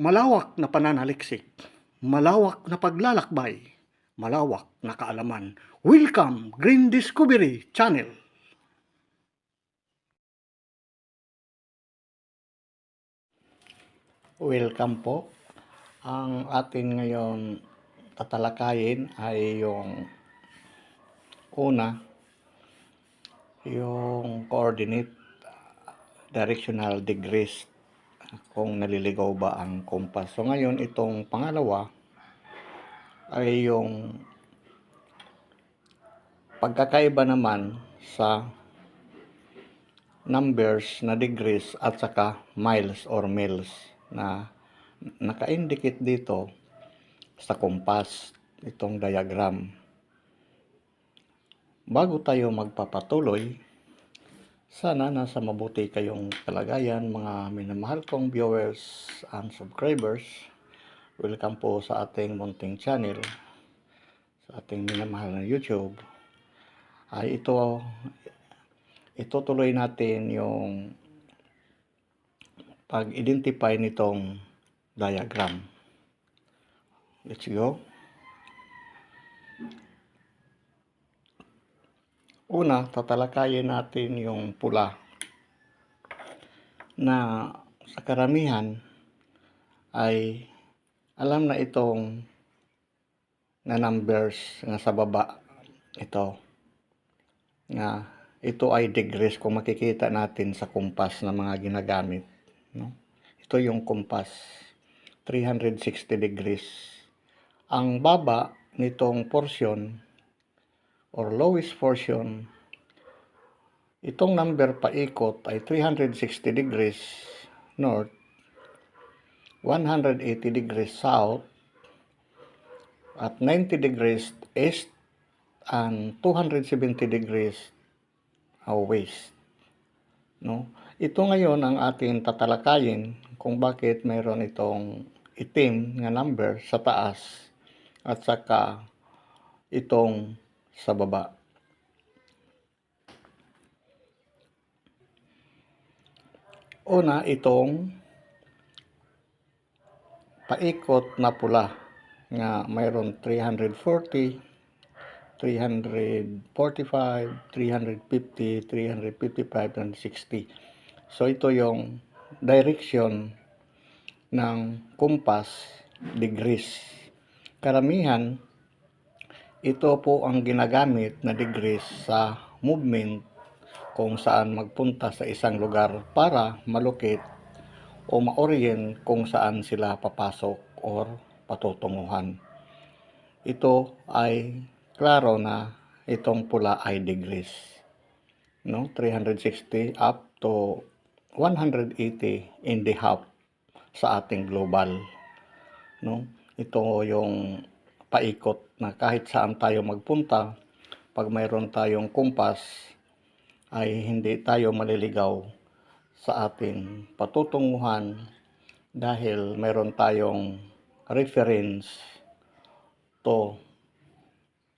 Malawak na pananaliksik, malawak na paglalakbay, malawak na kaalaman. Welcome Green Discovery Channel. Welcome po. Ang atin ngayon tatalakayin ay yung una, yung coordinate directional degrees kung naliligaw ba ang compass. So ngayon itong pangalawa ay yung pagkakaiba naman sa numbers na degrees at saka miles or miles na naka-indicate dito sa compass itong diagram. Bago tayo magpapatuloy, sana nasa mabuti kayong kalagayan mga minamahal kong viewers and subscribers. Welcome po sa ating munting channel, sa ating minamahal na YouTube. Ay ito, itutuloy natin yung pag-identify nitong diagram. Let's go. Una, tatalakayin natin yung pula na sa karamihan ay alam na itong na numbers na sa baba ito na ito ay degrees kung makikita natin sa kumpas na mga ginagamit no? ito yung kumpas 360 degrees ang baba nitong portion or lowest portion, itong number paikot ay 360 degrees north, 180 degrees south, at 90 degrees east, and 270 degrees west. No? Ito ngayon ang ating tatalakayin kung bakit mayroon itong itim na number sa taas at saka itong sa baba. Una, itong paikot na pula nga mayroon 340, 345, 350, 355, and 60. So ito yung direction ng compass degrees. Karamihan ito po ang ginagamit na degrees sa movement kung saan magpunta sa isang lugar para malukit o ma-orient kung saan sila papasok or patutunguhan. Ito ay klaro na itong pula ay degrees. No? 360 up to 180 in the half sa ating global. No? Ito yung paikot na kahit saan tayo magpunta, pag mayroon tayong kumpas, ay hindi tayo maliligaw sa ating patutunguhan dahil mayroon tayong reference to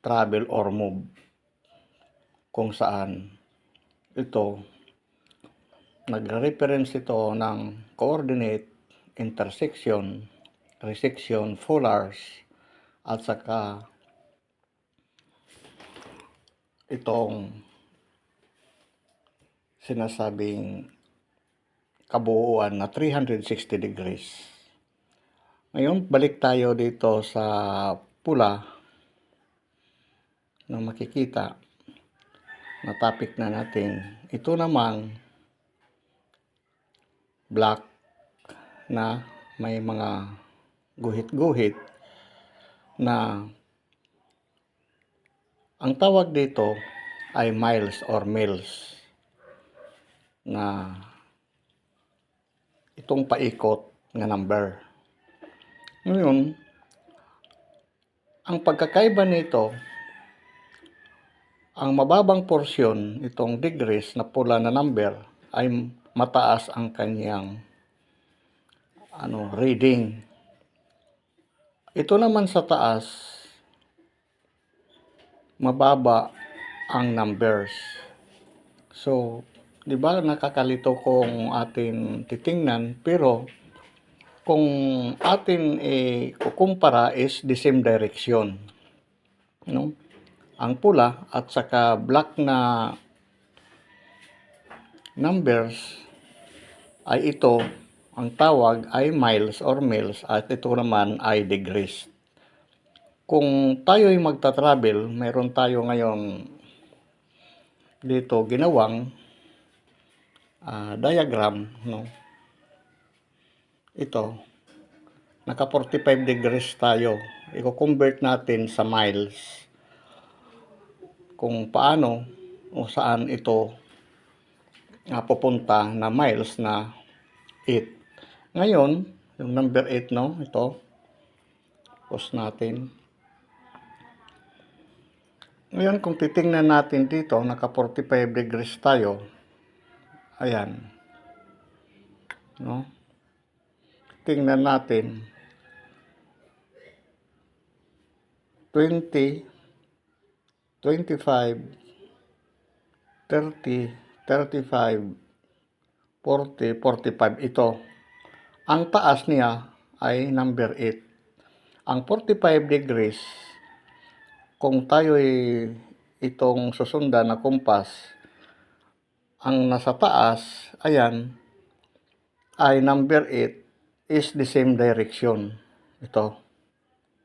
travel or move kung saan ito nagre-reference ito ng coordinate intersection resection polars at saka itong sinasabing kabuuan na 360 degrees. Ngayon, balik tayo dito sa pula na makikita na topic na natin. Ito namang black na may mga guhit-guhit na ang tawag dito ay miles or mils na itong paikot na number. Ngayon, ang pagkakaiba nito, ang mababang porsyon, itong degrees na pula na number, ay mataas ang kanyang ano, reading. Ito naman sa taas, mababa ang numbers. So, di ba nakakalito kung atin titingnan, pero kung atin eh, kukumpara is the same direction. No? Ang pula at saka black na numbers ay ito, ang tawag ay miles or miles at ito naman ay degrees. Kung tayo ay magta-travel, meron tayo ngayon dito ginawang ah, diagram, no? Ito, naka 45 degrees tayo. I-convert natin sa miles. Kung paano o saan ito ah, pupunta na miles na 8. Ngayon, yung number 8, no? Ito. Post natin. Ngayon, kung titingnan natin dito, naka 45 degrees tayo. Ayan. No? Tingnan natin. 20, 25, 30, 35, 40, 45. Ito. Ang taas niya ay number 8. Ang 45 degrees, kung tayo ay itong susundan na kumpas, ang nasa taas, ayan, ay number 8 is the same direction. Ito.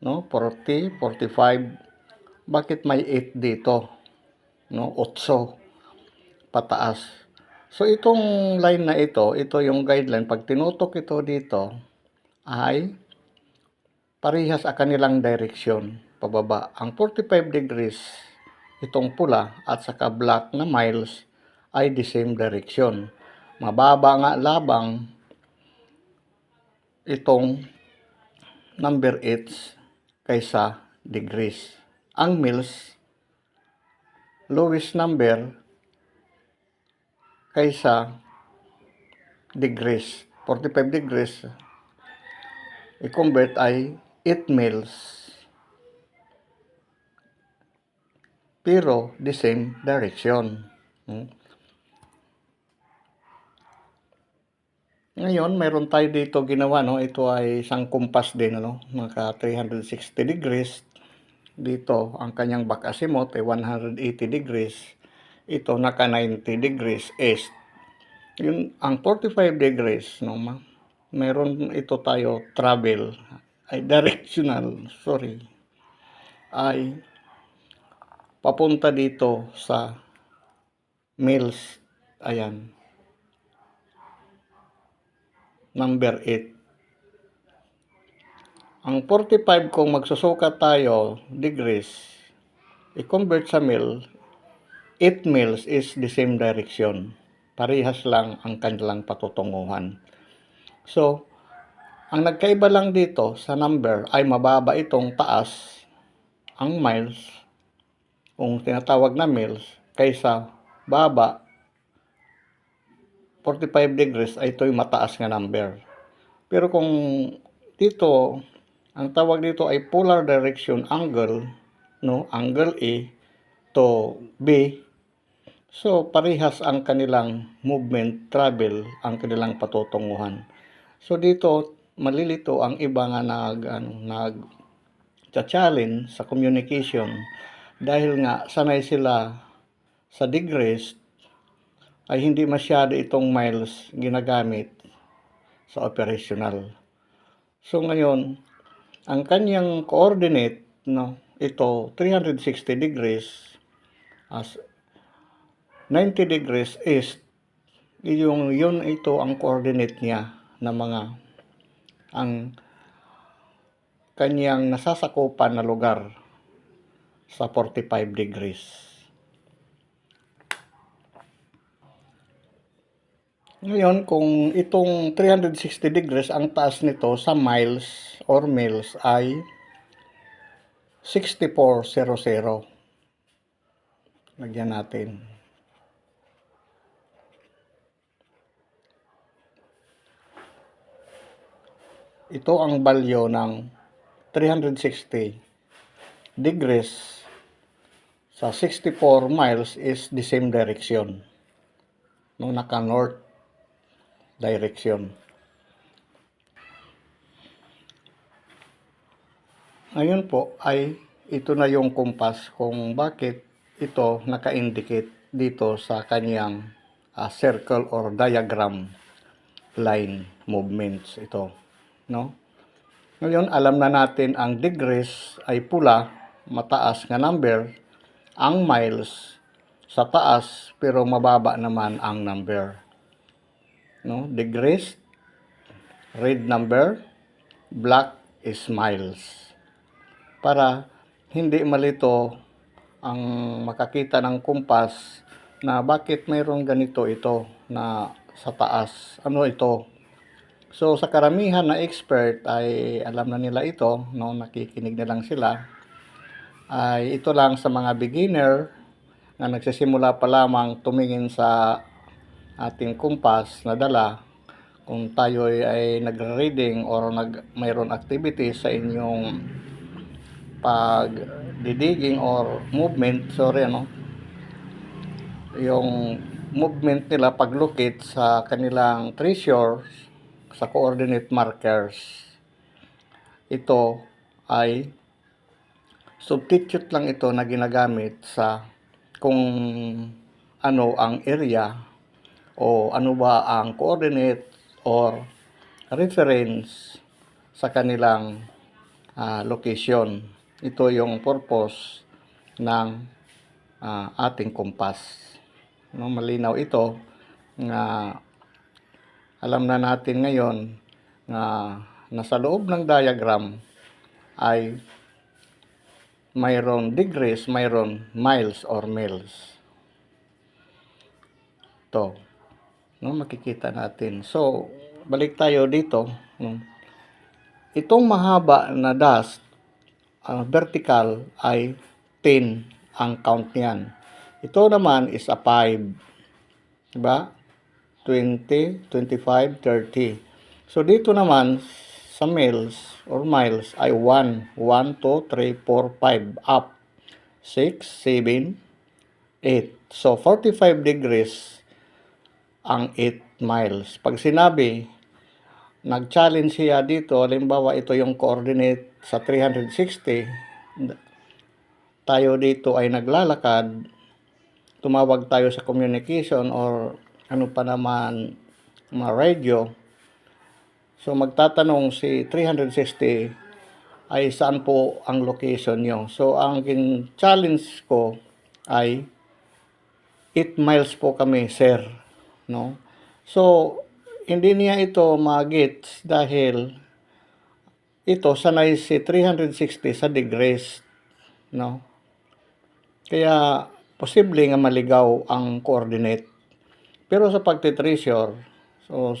No? 40, 45. Bakit may 8 dito? No? 8 pataas. So itong line na ito, ito yung guideline. Pag tinutok ito dito, ay parehas sa kanilang direction, pababa. Ang 45 degrees, itong pula at saka black na miles ay the same direction. Mababa nga labang itong number 8 kaysa degrees. Ang miles, lowest number kaysa degrees. 45 degrees, i-convert ay 8 mils. Pero the same direction. Hmm? Ngayon, mayroon tayo dito ginawa, no? Ito ay isang kumpas din, no? Naka 360 degrees. Dito, ang kanyang back azimuth ay 180 degrees. Ito, naka 90 degrees east. Yun, ang 45 degrees, no, ma? Meron ito tayo travel, ay directional, sorry, ay papunta dito sa mills, ayan, number 8. Ang 45 kung magsusukat tayo degrees, i-convert sa mil, 8 mils is the same direction. Parehas lang ang kanilang patutunguhan. So, ang nagkaiba lang dito sa number ay mababa itong taas, ang miles, kung tinatawag na mils, kaysa baba 45 degrees ay ito'y mataas nga number. Pero kung dito, ang tawag dito ay polar direction angle, no, angle A to B. So, parehas ang kanilang movement, travel, ang kanilang patutunguhan. So, dito, malilito ang iba nga nag, ano, nag challenge sa communication dahil nga sanay sila sa degrees ay hindi masyado itong miles ginagamit sa operational. So ngayon, ang kanyang coordinate, no, ito 360 degrees as 90 degrees east, yung yun ito ang coordinate niya na mga ang kanyang nasasakupan na lugar sa 45 degrees. Ngayon, kung itong 360 degrees, ang taas nito sa miles or mils ay 6400. Lagyan natin. Ito ang balyo ng 360 degrees sa 64 miles is the same direction. Nung naka north direction. Ngayon po ay ito na yung kumpas kung bakit ito naka-indicate dito sa kanyang ah, circle or diagram line movements ito no ngayon alam na natin ang degrees ay pula mataas nga number ang miles sa taas pero mababa naman ang number no degrees red number black is miles para hindi malito ang makakita ng kumpas na bakit mayroong ganito ito na sa taas. Ano ito? So sa karamihan na expert ay alam na nila ito, no, nakikinig na lang sila. Ay ito lang sa mga beginner na nagsisimula pa lamang tumingin sa ating kumpas na dala. Kung tayo ay, nagre-reading or nag mayroon activity sa inyong pag digging or movement, sorry ano, yung movement nila paglukit sa kanilang treasures sa coordinate markers. Ito ay substitute lang ito na ginagamit sa kung ano ang area o ano ba ang coordinate or reference sa kanilang ah, location. Ito yung purpose ng ah, ating kompas. No, malinaw ito nga alam na natin ngayon na nasa loob ng diagram ay mayroon degrees, mayroon miles or miles. To. No, makikita natin. So, balik tayo dito. Itong mahaba na dust, ah, vertical ay 10 ang count niyan. Ito naman is a 5. Diba? 20, 25, 30. So, dito naman, sa miles or miles ay 1, 1, 2, 3, 4, 5, up. 6, 7, 8. So, 45 degrees ang 8 miles. Pag sinabi, nag-challenge siya dito, halimbawa ito yung coordinate sa 360, tayo dito ay naglalakad, tumawag tayo sa communication or ano pa naman, mga radio, so magtatanong si 360 ay saan po ang location nyo. So ang kin- challenge ko ay 8 miles po kami, sir. No? So, hindi niya ito magits dahil ito sanay si 360 sa degrees. No? Kaya, posible nga maligaw ang coordinate. Pero sa pagtitreasure, so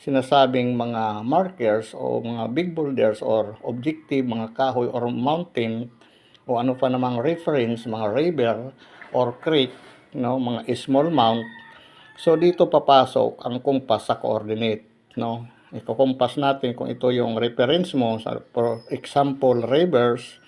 sinasabing mga markers o mga big boulders or objective, mga kahoy or mountain o ano pa namang reference, mga river or creek, no, mga small mount. So dito papasok ang kumpas sa coordinate, no. Iko-compass natin kung ito yung reference mo sa for example rivers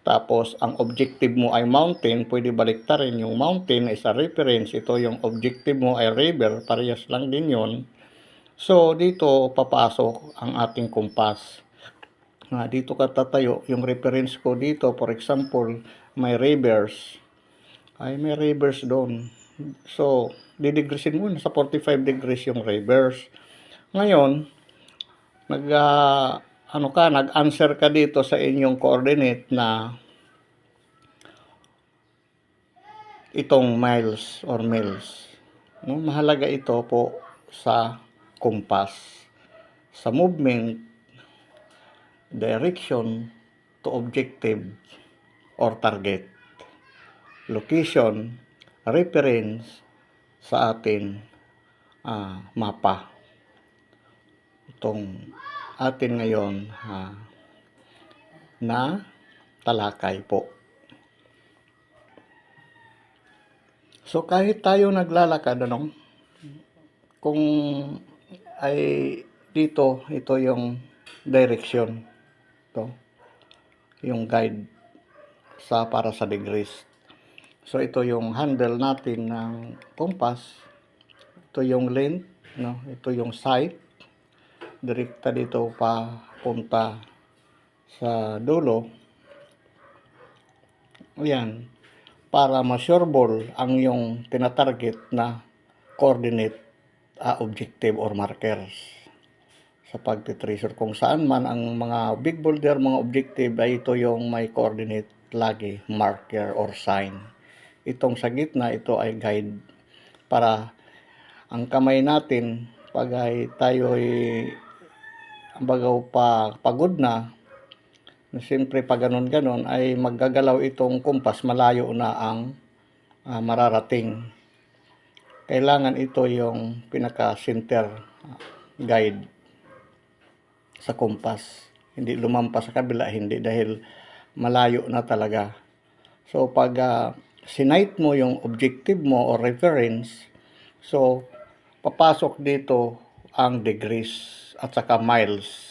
tapos, ang objective mo ay mountain, pwede baliktarin yung mountain is a reference. Ito yung objective mo ay river, parehas lang din yon. So, dito papasok ang ating kumpas. Nga, dito ka tatayo. Yung reference ko dito, for example, may rivers. Ay, may rivers doon. So, didegreesin mo sa 45 degrees yung rivers. Ngayon, nag ah, ano ka, nag-answer ka dito sa inyong coordinate na itong miles or miles. No, mahalaga ito po sa kumpas. Sa movement, direction to objective or target. Location, reference sa atin ah, mapa. Itong atin ngayon ha, na talakay po. So kahit tayo naglalakad ano, kung ay dito ito yung direction to yung guide sa para sa degrees. So ito yung handle natin ng compass. Ito yung length, no? Ito yung sight direkta dito pa punta sa dulo Ayan. Para ma-sureball ang yung tinatarget na coordinate ah, objective or markers sa pagtitracer kung saan man ang mga big boulder, mga objective ay ito yung may coordinate lagi, marker or sign. Itong sa gitna, ito ay guide para ang kamay natin pag ay tayo ay bagaw pa pagod na siyempre pag ganon ganon ay maggagalaw itong kumpas malayo na ang ah, mararating. Kailangan ito yung pinaka center guide sa kumpas. Hindi lumampas sa kabila hindi dahil malayo na talaga. So pag uh, sinight mo yung objective mo or reference so papasok dito ang degrees at saka miles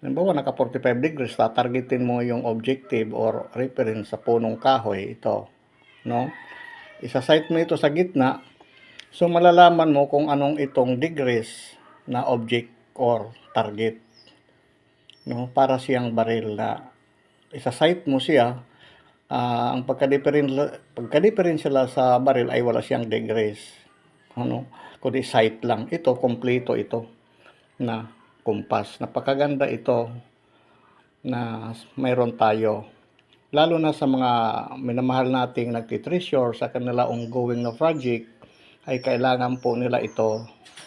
Halimbawa, naka 45 degrees, tatargetin mo yung objective or reference sa punong kahoy, ito. No? Isa-sight mo ito sa gitna, so malalaman mo kung anong itong degrees na object or target. No? Para siyang baril na isa-sight mo siya, ah, ang pagka-differential pagka-differential sa baril ay wala siyang degrees. Ano? Kundi sight lang. Ito, kompleto ito na kumpas. Napakaganda ito na mayroon tayo. Lalo na sa mga minamahal nating nagtitreasure sa kanila ongoing na project, ay kailangan po nila ito.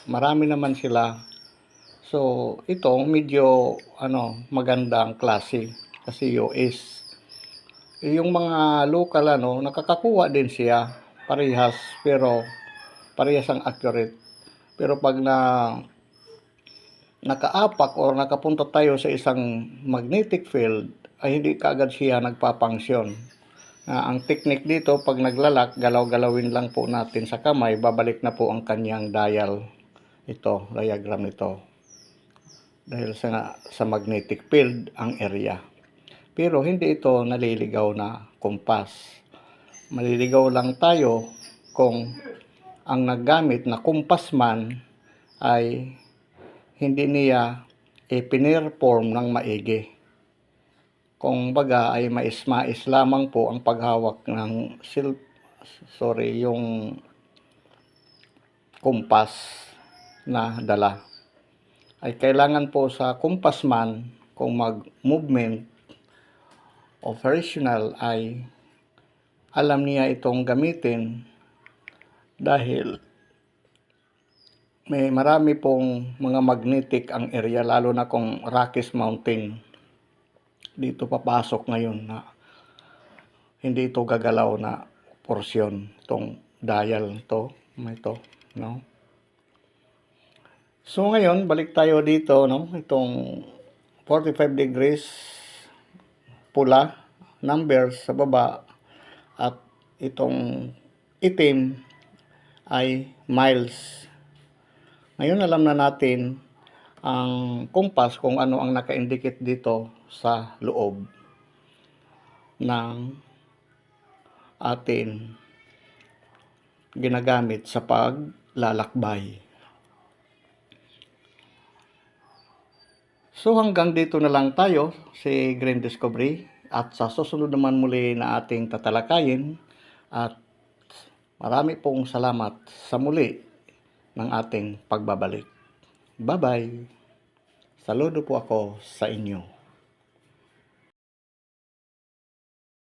Marami naman sila. So, ito medyo ano, magandang klase kasi US. Yung mga local ano, nakakakuha din siya parehas pero parehas ang accurate. Pero pag na nakaapak or nakapunta tayo sa isang magnetic field ay hindi kaagad siya nagpapangsyon. Na ang technique dito pag naglalak, galaw-galawin lang po natin sa kamay, babalik na po ang kanyang dial. Ito, diagram nito. Dahil sa, sa magnetic field ang area. Pero hindi ito naliligaw na kumpas. Maliligaw lang tayo kung ang naggamit na kumpas man ay hindi niya ipinirform ng maigi. Kung baga ay mais-mais lamang po ang paghawak ng sil sorry, yung kumpas na dala. Ay kailangan po sa kumpas man kung mag-movement operational ay alam niya itong gamitin dahil may marami pong mga magnetic ang area lalo na kung Rockies Mountain. Dito papasok ngayon na hindi ito gagalaw na porsyon. Itong dial to ito no? So ngayon balik tayo dito no? Itong 45 degrees pula numbers sa baba at itong itim ay miles ngayon alam na natin ang kumpas kung ano ang naka-indicate dito sa loob ng atin ginagamit sa paglalakbay. So hanggang dito na lang tayo si Green Discovery at sa susunod naman muli na ating tatalakayin at marami pong salamat sa muli ng ating pagbabalik. Bye-bye! Saludo po ako sa inyo.